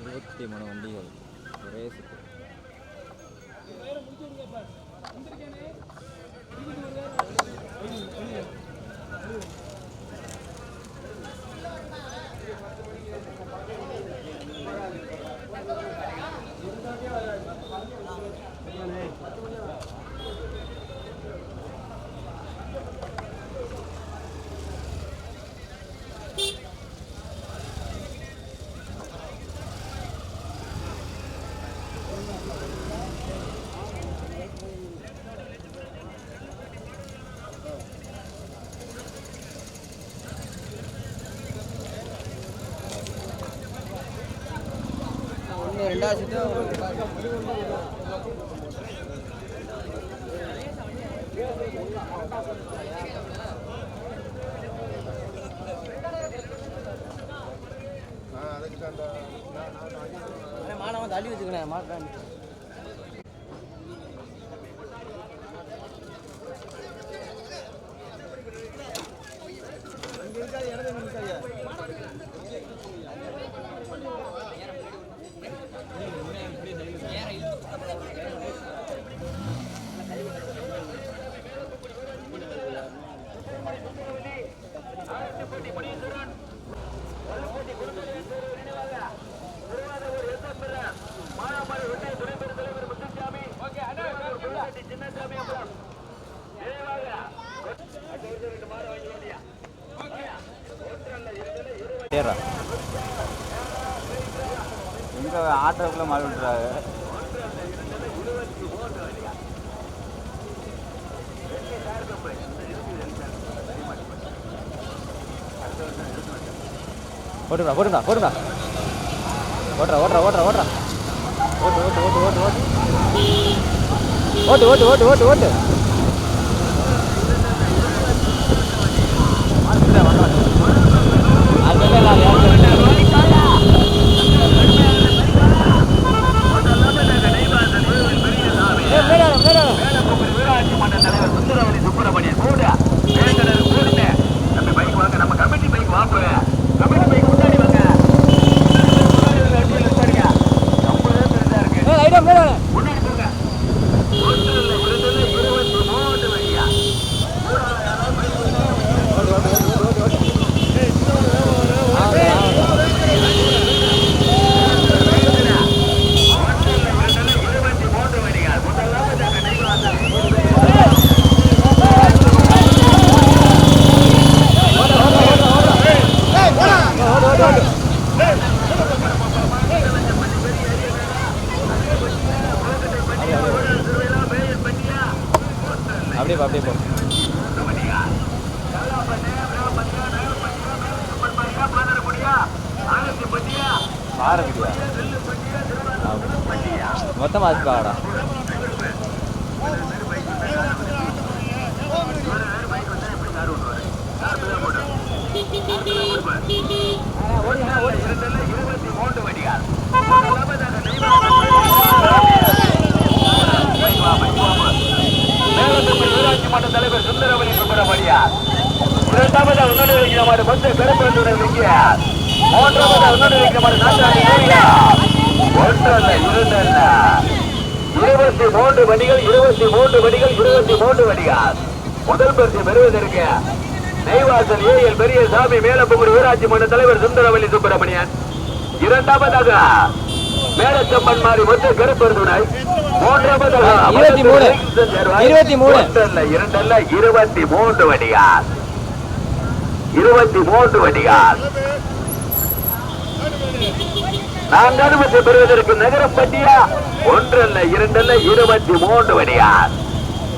இருபத்தி மூணு வண்டிகள் ஒரே சுற்று. અંદાજ ஏறா. எங்கே ஆட்டோக்குள்ளே மாறி விட்டுறாங்க? ஓட்டுடா ஓட்டுடா ஓட்டுடா ஓட்டுறா ஓட்டுறா ஓட்டுறா ஓட்டுறா. ஓட்டு ஓட்டு ஓட்டு ஓட்டு ஓட்டு. ஓட்டு ஓட்டு ஓட்டு ஓட்டு ஓட்டு. அப்படியே போ அப்படியே போ ஆரம்பிக்கியா மொத்தமாக அதுக்காடா ஊராட்சி மன்ற தலைவர் சுந்தரவழி சுப்பிரமணியார் இரண்டாவது பத்து பெரும்புடன் வைக்கிறார் மூன்றாவது வைக்கிற இருபத்தி மூன்று வண்டிகள் இருபத்தி மூன்று வண்டிகள் இருபத்தி மூன்று வண்டிகள். முதல் பரிசு பெறுவதற்கு நெய்வாசல் ஏஎல் பெரியசாமி மேலப்புகுடி ஊராட்சி மன்ற தலைவர் சுந்தரவல்லி சுப்பிரமணியன். இரண்டாவதாக மேலச்சம்மன் மாறி மொத்த கருப்பருதுணை மூன்றாவதாக இருபத்தி மூணு. இருபத்தி இரண்டல்ல இருபத்தி மூன்று வண்டிகள். இருபத்தி மூன்று வண்டிகள் நான் பரிசு பெறுவதற்கு நகரப்பட்டியா ஒன்றல்ல இரண்டல்ல இருபத்தி மூன்று வடியார்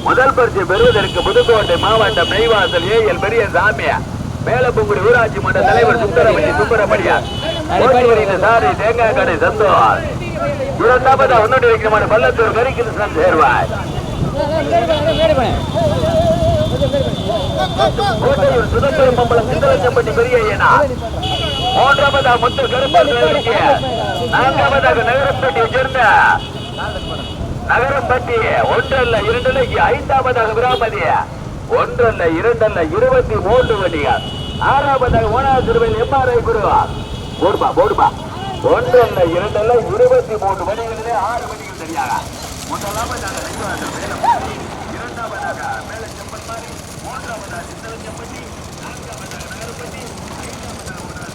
முதல் பரிசு பெறுவதற்கு புதுக்கோட்டை மாவட்டம் நெய்வாசல் ஏஎல் பெரிய சாமியா மேலப்பங்குடி ஊராட்சி மன்ற தலைவர் சுந்தரமணி சுப்பிரமணியார் சாரி தேங்காய் கடை சந்தோஷ். இரண்டாவது உன்னோடு வைக்கிறமான பள்ளத்தூர் கரிகிருஷ்ணன் சேர்வாய் கோட்டையூர் சுதந்திரம் பம்பளம் சிந்தலச்சம்பட்டி பெரிய ஐயனா முத்து கருப்பர் நான்காவதாக நகரப்பட்டியை சேர்ந்த நகரப்பட்டி ஒன்றல்ல இரண்டல்ல ஐந்தாவதாக விராமதி ஒன்றல்ல இரண்டல்ல இருபத்தி மூன்று வண்டிகள் ஆறாவதாக ஓனார் திருவையில் எம்ஆர்ஐ குருவார் போடுபா போடுபா ஒன்றல்ல இரண்டல்ல இருபத்தி மூன்று வண்டிகளிலே ஆறு வண்டிகள் சரியாக முதலாம நெய்வாசல் இரண்டாவதாக மேல செம்பன்மாரி மூன்றாவதாக சித்தலஞ்சப்பட்டி நான்காவதாக நகரப்பட்டி ஐந்தாவதாக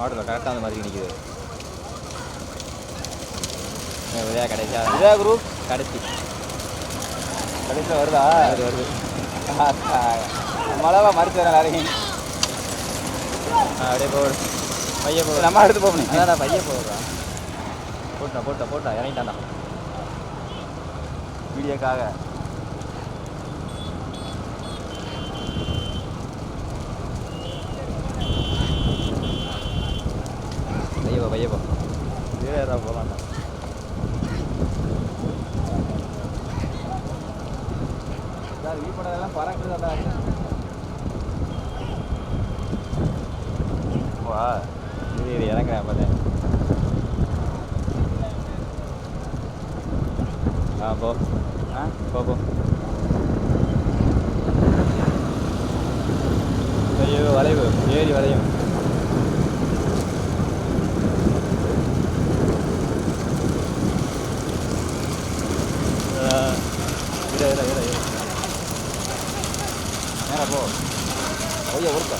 ஆர்டரில் கரெக்டாக அந்த மாதிரி நிற்கிது விதையா கடைசியா? விதையா குரூப் கடைசி. கடைசியில் வருதா? அது வருது. மழவா மறுத்து வரேன் எல்லாரையும் அப்படியே போ பையன் போ. நம்ம எடுத்து போகணும். அதான் பையன் போடுறா. போட்டா போட்டா போட்டா இறங்கிட்டான்டா. வீடியோக்காக. பையப்பா பையப்பா வீரரா போகலாம்டா சார் வா. இது இது இறங்குறேன் பார்த்தேன் ஆ போ ஆ போ போ ஐயோ வளைவு ஏறி வளையும் ஆ, இரு இரு இரு இரு நேரா போ ஐயா ஒருக்கா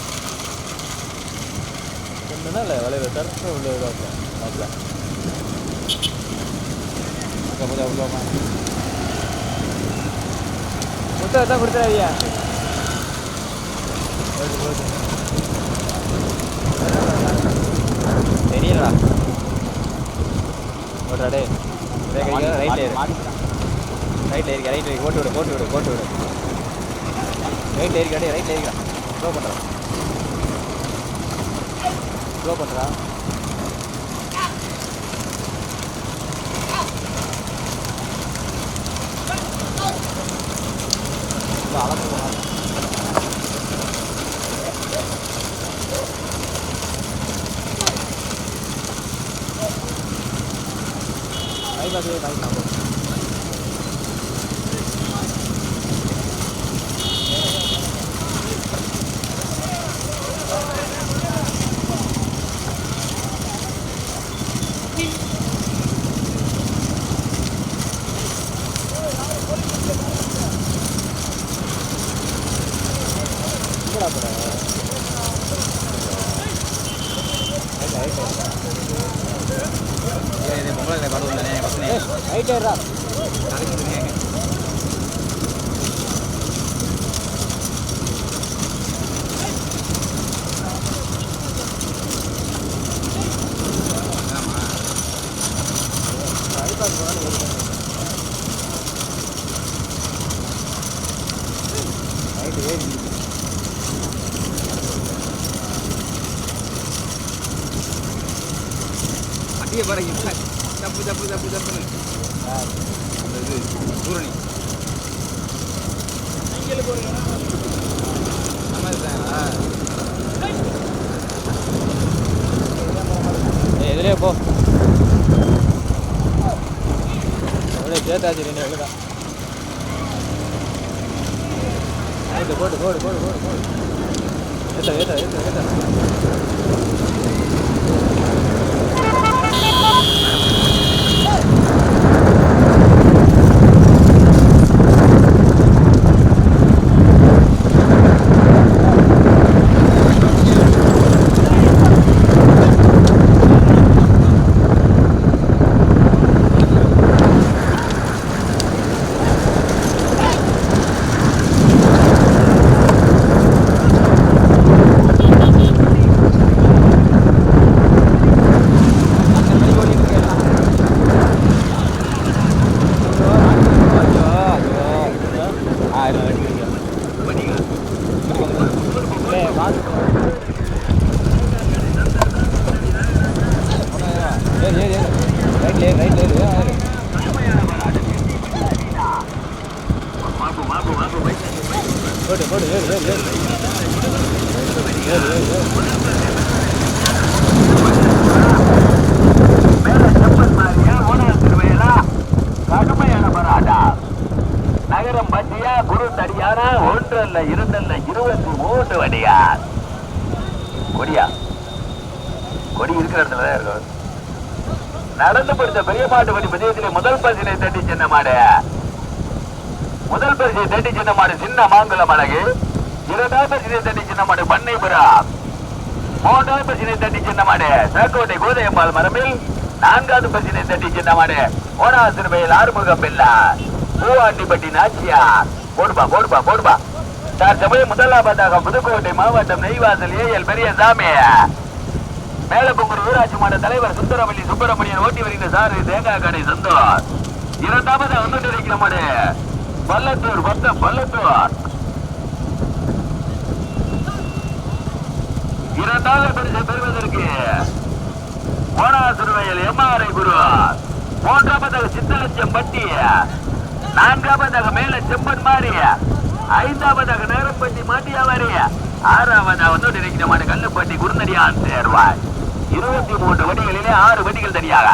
கொஞ்சம் இல்லை வளைவு தரத்து உள்ள அங்கே போதா உள்ளோமா புத்தகத்தை கொடுத்துறாதியா தெரியலடா. ஓட்டுறா டே ரைட்ல ஏறு ரைட்ல ஏறிக்க ரைட்ல ஏறி போட்டு விடு போட்டு விடு போட்டு விடு. ரைட்ல ஏறிக்கா டே ரைட்ல ஏறிக்கா ஸ்லோ பண்ணுறா ஸ்லோ பண்ணுறா அளந்து பைபாஸ் பைக் நான் எங்கடா போற இது பொங்கல் படம் தானே பசங்க ரைட் ஏறா நாளைக்கு சொல்லுங்க ரைட் ஏறி அப்படியே பாருங்க தப்பு தப்பு தப்புன்னு அந்த இது பூரணி நம்ம இருக்காங்களா ஏய் எதிரே போ. அப்படியே சேர்த்தாச்சு எழுதா போட்டு போட்டு போடு போடு போடு போடு ஏத்த ஏத்த ஏத்த ஏத்த போடு போடு ஏறு ஏறு ஏறு ஏறு ஏறு ஏறு மேல செப்பல் மாதிரியா ஓனார் திருவையலா கடுமையான இடத்துல தான் இருக்கும் நடந்து படித்த பெரிய பாட்டு படி பதியத்திலே முதல் பரிசினை தட்டி சின்ன மாடு. முதல் பரிசை தட்டி சின்ன மாடு சின்ன மாங்குளம் அழகு. இரண்டாம் பரிசினை தட்டி சின்ன மாடு பண்ணைபுரம் மூன்றாவது பரிசினை தட்டி சின்ன மாடு சாக்கோட்டை கோதையம்பால் மரபில். நான்காவது பரிசினை தட்டி சின்ன மாடு ஓனாசிறுமையில் ஆறுமுகம் பிள்ளா. பூவாண்டிப்பட்டி நாச்சியா போடுபா போடுபா போடுபா. சார் சமயம் புதுக்கோட்டை மாவட்டம் நெய்வாசல் ஏஎல் பெரியசாமி. மேலப்பொங்கூர் ஊராட்சி மன்ற தலைவர் சுந்தரவல்லி சுப்பிரமணியன் ஓட்டி வருகின்ற சாரு தேங்காய் கடை சந்தோர் இரண்டாவது வந்துட்டு இருக்கிற மாடு பல்லத்தூர் பத்த பல்லத்தூர் இரண்டாவது பரிசை பெறுவதற்கு ஓனாசுருவையில் எம்ஆர்ஐ குரு. மூன்றாவதாக சித்தலட்சம் பட்டி நான்காவதாக மேல செம்பன் மாறி ஐந்தாவதாக நேரம்பட்டி மாட்டியாவாரி ஆறாவதாக வந்து நினைக்கிற மாடு கல்லுப்பட்டி குருநடியான் சேர்வாய். இருபத்தி மூன்று வடிகளிலே ஆறு வடிகள் தனியாக.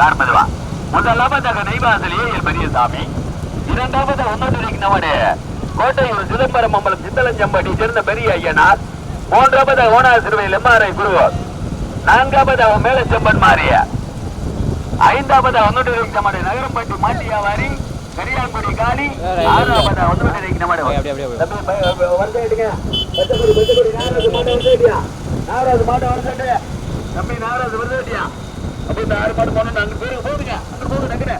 கார்மதுவா முதலாவதாக நெய்வாசல் ஏஎல் பெரியசாமி. இரண்டாவது ஒன்னொன்று கோட்டையூர் சிதம்பரம் அம்பலம் சித்தலஞ்சம்பட்டி சேர்ந்த பெரிய ஐயனார். மூன்றாவது ஓனா சிறுவையில் எம்ஆர்ஐ குரு நான்காவது அவன் மேலச்செம்பன் மாறிய ஐந்தாவது ஒன்னொன்று நம்முடைய நகரம்பட்டி மாட்டியாவாரி. பெரியாங்குடி காலி ஆறாவது வந்து கிடைக்கிற மாதிரி வந்து கேட்டுங்க பெத்தக்குடி பெத்தக்குடி நாகராஜ் மாட்டை வந்து கேட்டியா நாகராஜ் மாட்டை வந்து தம்பி நாகராஜ் வந்து கேட்டியா அப்போ இந்த ஆறு பாட்டு போனோம் அங்கே போய் போகுதுங்க. அங்கே போகுது டக்குன்னு.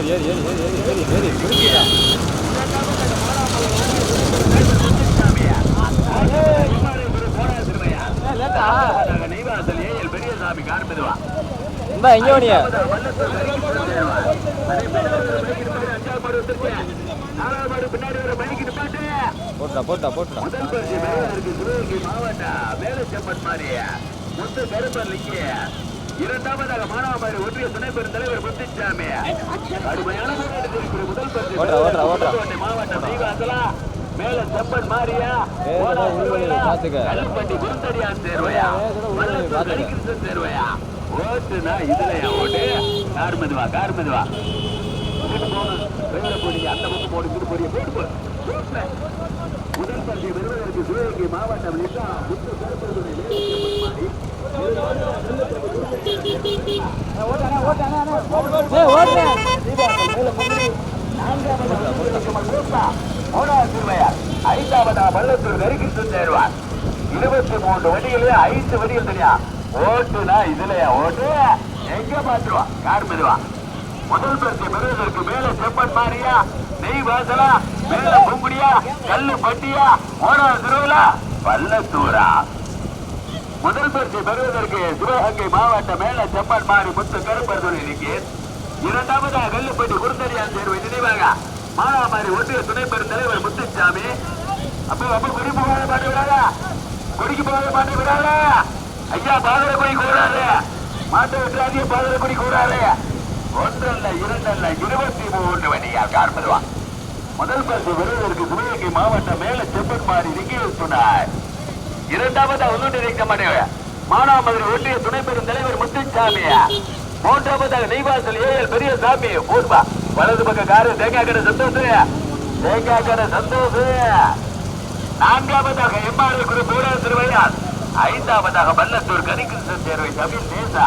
ஏறி ஏறி ஏறி ஏறி ஏறி ஏறி ஏறி இந்த எங்க வணிய போட்டா போட்டா போட்டா மாவட்ட வேலை செப்பன் மாதிரி முத்து கருப்பன் லிங்க இரண்டாவதாக மானாவாரி ஒன்றிய துணை பெருந்தலைவர் முத்துச்சாமி. கடுமையான போராட்டத்தில் இருக்கிற முதல் பரிசு மாவட்டம் தெய்வாசலா மேல திருவையா, பாத்துக்க. கல்பட்டி குருந்தடியான் பாத்துக்க. கரிகிருஷ்ணன் சேர்வையா? ஓட்டுனா இதுலயா ஓட்டு? கார் மெதுவா கார் மெதுவா. போனீங்க அந்த பக்கம் போடு போறீங்க போட்டு போ சூப்பர். முதல் பரிசை பெறுவதற்கு சிவகங்கை மாவட்டம் நிஷா முத்து கருப்பர்துறை வல்லத்தூர் இருபத்தி மூன்று வடிகளே ஐந்து வடிகள் தெரியா ஓட்டுனா இதுலயா ஓட்டு எங்க பாத்துருவா கார் மெதுவா முதல் பரிசை பெறுவதற்கு மேல செப்பன் மாறியா நெய் வாசலா? வெள்ள பொங்குடியா கல்லு பட்டியா? மூணாவது திருவிழா பல்லத்தூரா முதல் பரிசு பெறுவதற்கு சிவகங்கை மாவட்ட மேல செம்மன் மாறி முத்து கருப்பர் இன்னைக்கு இரண்டாவதாக கல்லுப்பட்டி குருந்தடியான் தேர்வை நினைவாக மானாமாரி ஒன்றிய துணை பெருந்தலைவர் முத்துச்சாமி. அப்போ அப்போ குடி போகாத பாட்டு விடாதா. குடிக்கு போகாத பாட்டு விடாதா. ஐயா பாதர குடி கூடாது மாட்டை விட்டுறாதீங்க பாதர குடி கூடாது ஒன்றல்ல இரண்டல்ல இருபத்தி மூன்று யார் கார்பதுவா முதல் பரிசு பெறுவதற்கு சிவகங்கை மாவட்ட மேல செம்மன் மாறி நிக்கில் சொன்னார். இரண்டாவது உள்ளூர் நிற்க மாட்டேன் மானாமதுரை ஒன்றிய துணை பெரும் தலைவர் முத்துசாமி. மூன்றாவதாக நெய்வாசல் ஏஎல் பெரிய சாமி. ஊர்வா வலது பக்க காரு தேங்காய் கடை சந்தோஷம் தேங்காய் கடை சந்தோஷம் நான்காவதாக எம்ஆர்ஐ குரு பூரா திருவையார் ஐந்தாவதாக பல்லத்தூர் கனிகிருஷ்ணன் தேர்வை தமிழ் நேசா.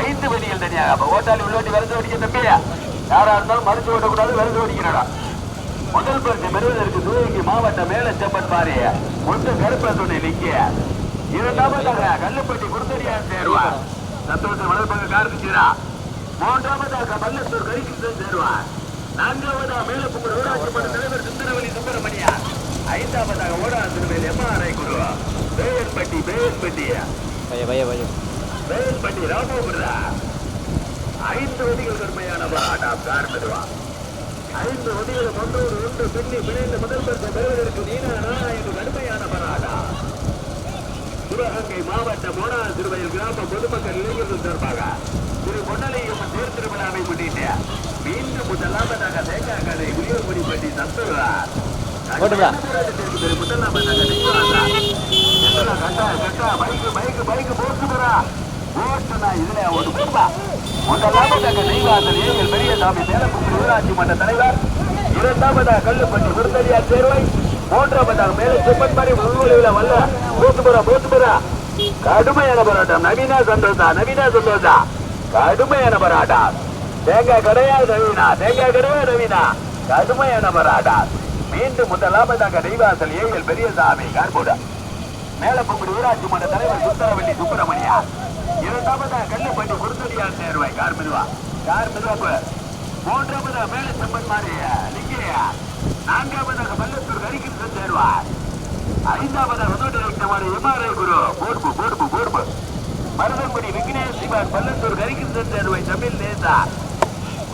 ஐந்து வழிகள் தனியாக ஓட்டாளி உள்ளோட்டி விரது ஓடிக்க தம்பியா? யாரா இருந்தாலும் மருந்து ஓட்டக்கூடாது விரது ஓடிக்கிறடா முதல் பரிசு பெறுவதற்கு சிவகங்கை மாவட்ட மேல செம்மன் மாறி ஒன்று கருப்பத்துணை நிக்க இரண்டாவதாக கல்லுப்பட்டி குருத்தடியார் சேருவார். சந்தோஷம் வலது பக்கம் கார்த்திச்சீரா மூன்றாவதாக மல்லத்தூர் கரிகிருஷ்ணன் சேருவார். நான்காவதாக மேலப்புக்குள் ஊராட்சி மன்ற தலைவர் சுந்தரவலி சுப்பிரமணியா. ஐந்தாவதாக ஓடா திருவேல் எம்ஆர்ஐ குரு பேயன்பட்டி பேயன்பட்டி பைய பைய பைய. பேயன்பட்டி ராமபுரா. ஐந்து வடிகள் கடுமையான போராட்டம். கார் மெதுவா. ஐந்து வடிகளை கொண்டோடு ஒன்று பின்னி பிணைந்த முதல் பரிசை பெறுவதற்கு நீனா நாராயணு கடுமையான பராடா சிவகங்கை மாவட்ட மோனா திருவயல் கிராம பொதுமக்கள் இளைஞர்கள் சார்பாக திரு பொன்னலையும் தேர் திருவிழாவை முன்னிட்டு மீண்டும் முதலாவதாக தேங்காய் கடை உயர்மொழிப்பட்டி சத்துருவா ஓட்டுடா. திரு முதலாவதாக நெய்வாசா. என்னடா கட்டா கட்டா பைக்கு பைக்கு பைக்கு போட்டுக்கிறா போட்டுனா இதுல ஒரு குடும்பா முதலாவதாக நெய்வாசல் ஏஎல் பெரியசாமி மேலப்புக்குடி ஊராட்சி மன்ற தலைவர் இரண்டாவதாக கல்லுப்பட்டி விருந்தடியார் சேர்வை மூன்றாவதாக மேல செப்பன்பாடி உள்வொழிவுல வல்ல போத்துபுரா போத்துபுரா கடுமையான போராட்டம். நவீனா சந்தோஷா நவீனா சந்தோஷா. கடுமையான போராட்டம். தேங்காய் கிடையாது நவீனா தேங்காய் கிடையாது நவீனா. கடுமையான போராட்டம். மீண்டும் முதலாவதாக நெய்வாசல் ஏஎல் பெரியசாமி கார்போடா மேலப்பங்குடி ஊராட்சி மன்ற தலைவர் சுந்தரவல்லி சுப்பிரமணியா இரண்டாவதாக கல்லுப்பட்டி குருத்தடியார் நேர்வாய் கார் மெதுவா. கார் மெதுவா மூன்றாவதாக மேல செம்மன் மாறி. லிங்கையா. நான்காவதாக மல்லத்தூர் கரிகிருஷ்ணன் சேர்வார் ஐந்தாவதாக முதல் வைத்தவாறு எம்ஆர்ஐ குரு. போர்பு போர்பு போர்பு மருதங்குடி விக்னேஷ் சிவன் பல்லத்தூர் கரிகிருஷ்ணன் சேர்வாய் தமிழ் நேசா.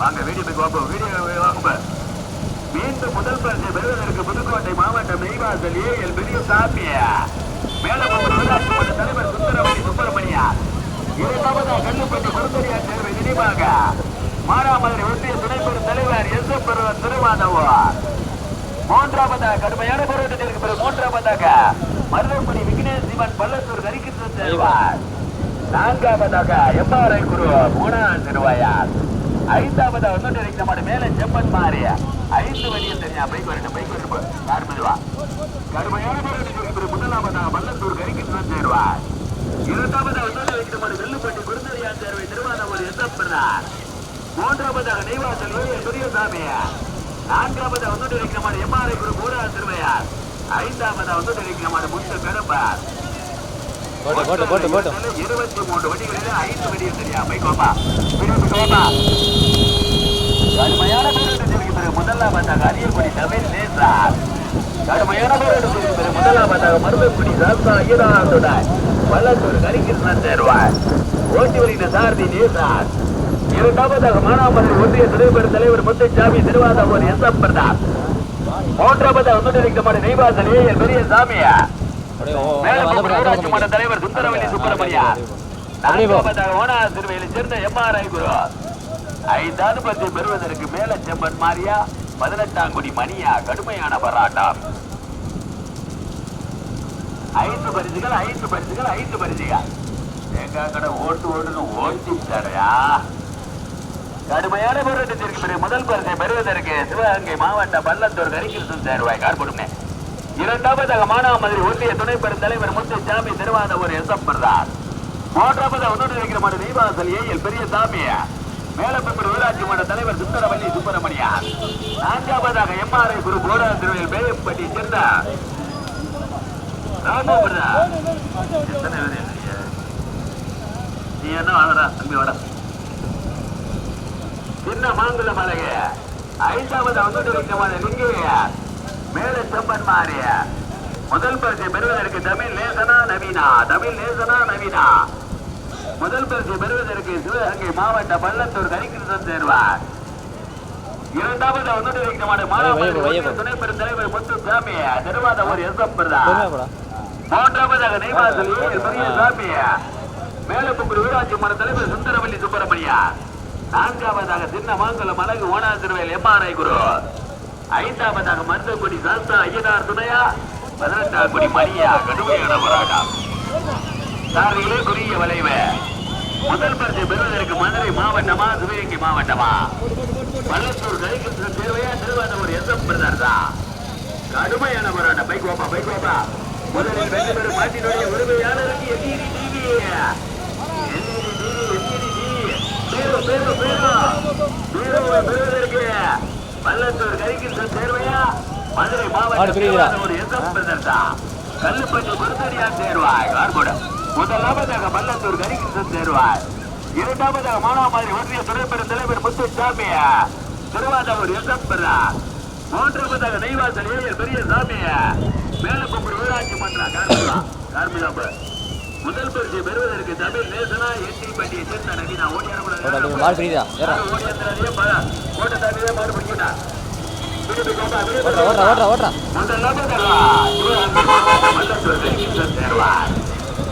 வாங்க வீடியோ போய் வாங்க வீடியோ வாங்க மீண்டும் முதல் பரிசை பெறுவதற்கு புதுக்கோட்டை மாவட்டம் நெய்வாசல் ஏஎல் பெரிய சாமிய மேலப்பகுதி ஊராட்சி தலைவர் சுந்தரவழி சுப்பிரமணியா. இரண்டாவதாக கல்லுப்பட்டி குருந்தடியார் தேர்வை நினைவாக மாறாமதுரை ஒன்றிய துணை பெரும் தலைவர் எஸ் எம் பெருவர் திருமாதவா. மூன்றாவதாக கடுமையான போராட்டத்திற்கு பிறகு மூன்றாவதாக மருதமணி விக்னேஷ் சிவன் பல்லத்தூர் கரிகிருஷ்ணன் தேர்வார். நான்காவதாக எம்ஆர்ஐ குரு மூணாம் திருவாயார். ஐந்தாவது ஒன்று இருக்கிற மாடு மேல செப்பன் மாறிய ஐந்து வழியில் தெரியா பைக் வரட்டும் பைக் வரட்டும் யார் மெதுவா கடுமையான போராட்டத்திற்கு பிறகு முதலாவதாக பல்லத்தூர் கரிகிருஷ்ணன் தேர்வார். இரண்டாவதாக ஒன்று வைக்கிற மாடு வெள்ளுப்பட்டி குருந்தரியான் தேர்வை திருவானவர் எசப்பனார் மூன்றாவதாக நெய்வாசல் ஏஎல் பெரியசாமி நான்காவதாக ஒன்று வைக்கிற மாடு எம்ஆர்ஐ குரு மூடா திருவையார். ஐந்தாவதாக முத்து பெரும்பார். இருபத்தி மூன்று வண்டிகளில் ஐந்து வண்டிகள் தெரியா பைக்கோப்பா பிரிவு கோப்பா கடுமையான முதலாவதாக அரியக்குடி தமிழ் நேசா கடுமையான முதலாவதாக மருதக்குடி சாஸ்தா ஐயனாருடன் பள்ளத்தூர் கரிகிருஷ்ணன் தேர்வார் ஓட்டி வருகிற சாரதி நேசார் இரண்டாவதாக மானாமதுரை ஒன்றிய துணைப்பெரும் தலைவர் முத்துச்சாமி திருவாதூர் எஸ். எம். பிரதாப். மூன்றாவதாக முன்னிலைக்கப்பட்ட நெய்வாசல் ஏ. பெரிய சாமியா. வந்து மன்ற. தலைவர் சுந்தரவல்லி சுப்பிரமணியா. நான்காவதாக ஓனா திருவையில் சேர்ந்த எம்ஆர்ஐ குரு ஐந்தாவது பத்து பெறுவதற்கு மேல செம்மன் மாரியா பதினெட்டாம் குடி மணியா கடுமையான போராட்டம். ஐந்து பரிசுகள் ஐந்து பரிசுகள் ஐந்து பரிசுகள். எங்க கடை ஓட்டு ஓட்டுன்னு ஓட்டிட்டாரையா கடுமையான போராட்டத்திற்கு பிறகு முதல் பரிசை பெறுவதற்கு சிவகங்கை மாவட்ட பள்ளத்தூர் கரிகிருஷ்ணன் தேர்வாய் கார்படுமே இரண்டாவதாக மானாமதுரை ஒன்றிய துணை பெருந்தலைவர் முத்துசாமி திருவாதூர் எஸ் எம் பிரதான் மூன்றாவதாக ஒன்று வைக்கிற மாதிரி நெய்வாசல் ஏஎல் பெரிய சாமிய மேலப்பெம்பர் ஊராட்சி மன்ற தலைவர் சுந்தரவல்லி சுப்பிரமணியா நான்காவதாக எம்ஆர்ஐ குரு போரா திருவையில் மேயப்பட்டி சேர்ந்த நீ என்ன வாங்கடா தம்பி வாடா. சின்ன மாங்குள மலைய. ஐந்தாவது அங்கோட்டு வைக்கமான லிங்கைய மேல செம்பன் மாறிய முதல் பரிசை பெறுவதற்கு தமிழ் லேசனா நவீனா. தமிழ் லேசனா நவீனா. முதல் பரிசை பெறுவதற்கு சிவகங்கை மாவட்ட பள்ளத்தூர் கரிகிருஷ்ணன் தேர்வார். இரண்டாவது வையப்போ, வையப்போ. மாவட்ட துணை பெருந்தலைவர் முத்து சாமி திருவாத ஒரு எஸ் எம் பிரதான். மூன்றாவதாக நெய்வாசல் ஏஎல் பெரிய சாமி மேலப்புக்குடி வீராட்சி மன்ற தலைவர் சுந்தரவல்லி சுப்பிரமணியா. நான்காவதாக சின்ன மாங்குளம் அழகு ஓனா திருவேல் எம்ஆர்ஐ குரு. ஐந்தாவதாக மருதக்குடி சாஸ்தா ஐயனார் துணையா. பதினெட்டாம் குடி மணியா கடுமையான போராட்டம். சாரதிகளே குறுகிய வளைவு. முதல் பரிசு பெறுவதற்கு மதுரை மாவட்டமா சிவகங்கை மாவட்டமா? பள்ளத்தூர் கலிகிருஷ்ணன் தேவையா திருவாரூர் எஸ் எம் பிரதர் தான் கடுமையான போராட்டம். பைக் வாப்பா பைக் வாப்பா முதலில் வெற்றி பெறும் மாட்டினுடைய உரிமையாளருக்கு எதிரி டிவி எதிரி டிவி எதிரி டிவி பேரு பேரு பேரு. பேருவை பெறுவதற்கு பள்ளத்தூர் கரிகிருஷ்ணன் தேர்வையா? மதுரை? மாவட்டம் ஒரு எஸ் எம் பிரதர் தான் கல்லுப்பட்டி குருத்தடியார் தேர்வாய். கார்கோட முதலாவதாக பள்ளத்தூர் கரிகிருஷ்ணன் தேர்வாய். இரண்டாவதாக மானாமதுரை ஒன்றிய துணை பெரும் தலைவர் முத்துசாமி திருவாதூர் எஸ் எம் பிரதர் மூன்றாவதாக நெய்வாசல் ஏழியல் பெரிய சாமி மேலப்பம்பூர் ஊராட்சி மன்ற கார்மிகா. கார்மிகாப்பு முதல் பரிசு பெறுவதற்கு தமிழ் நேசனா எட்டி பட்டியை சேர்ந்த நவீனா ஓடியார போடா, டேய், மாடு பிரியுதா? ஏறா. ஓடியாந்திரே பல கோட்டை தாண்டியே மாடு பிடிக்கிட்டா திருப்பி கோப்பா ஓட்டுறா, ஓட்டுறா, ஓட்டுறா, ஓட்டுறா.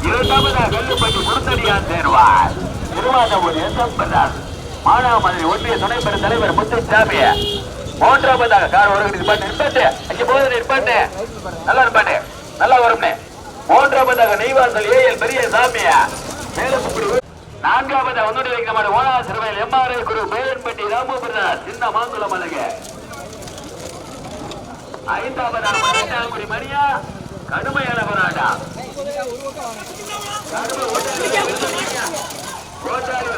இரண்டாவதாக கல்லுப்பட்டி முருத்தடியார் தேர்வார் திருவாதூர் எஸ் எம் பிரதாஸ் மானாமதுரை ஒன்றிய துணை பெரும் தலைவர் முத்துசாமி மூன்றாவதாக கார் ஒரு நிற்பாட்டு நிற்பாட்டு அங்கே போகுது நிற்பாட்டு நல்லா நிற்பாட்டு நல்லா வரும்னே. மூன்றாவதாக நெய்வாசல் ஏஎல் பெரிய சாமியா மேலும் இப்படி நான்காவது ஒன்னுடைய வைக்கமான ஓனா சிறுவையில் எம்ஆர்ஐ குரு பேரன்பட்டி ராமபிரதாஸ் சின்ன மாங்குளம் அழகு ஐந்தாவதாக மணியாங்குடி மணியா கடுமையான போராட்டம். கடுமை கோட்டாளி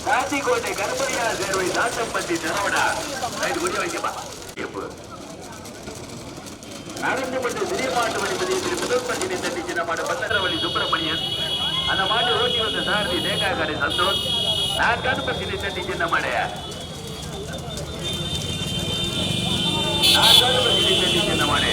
சேர்வாய் காஞ்சிக்கோட்டை கருப்பையா சேர்வை தாத்தம்பட்டி திரவடா ரைட்டு முடிய வைக்கப்பா. எப்போ? நடந்துபட்டு சிறிய மாட்டு வழிபதி திரு முதற்பட்டினை தட்டி சின்ன மாடு பல்லரவழி சுப்பிரமணியன். அந்த மாட்டு ஓட்டி வந்த சாரதி தேங்காய் கடை சந்தோஷ். நான் கருப்பட்டினை தட்டி சின்ன மாடு நான் கருப்பட்டினை தட்டி சின்ன மாடு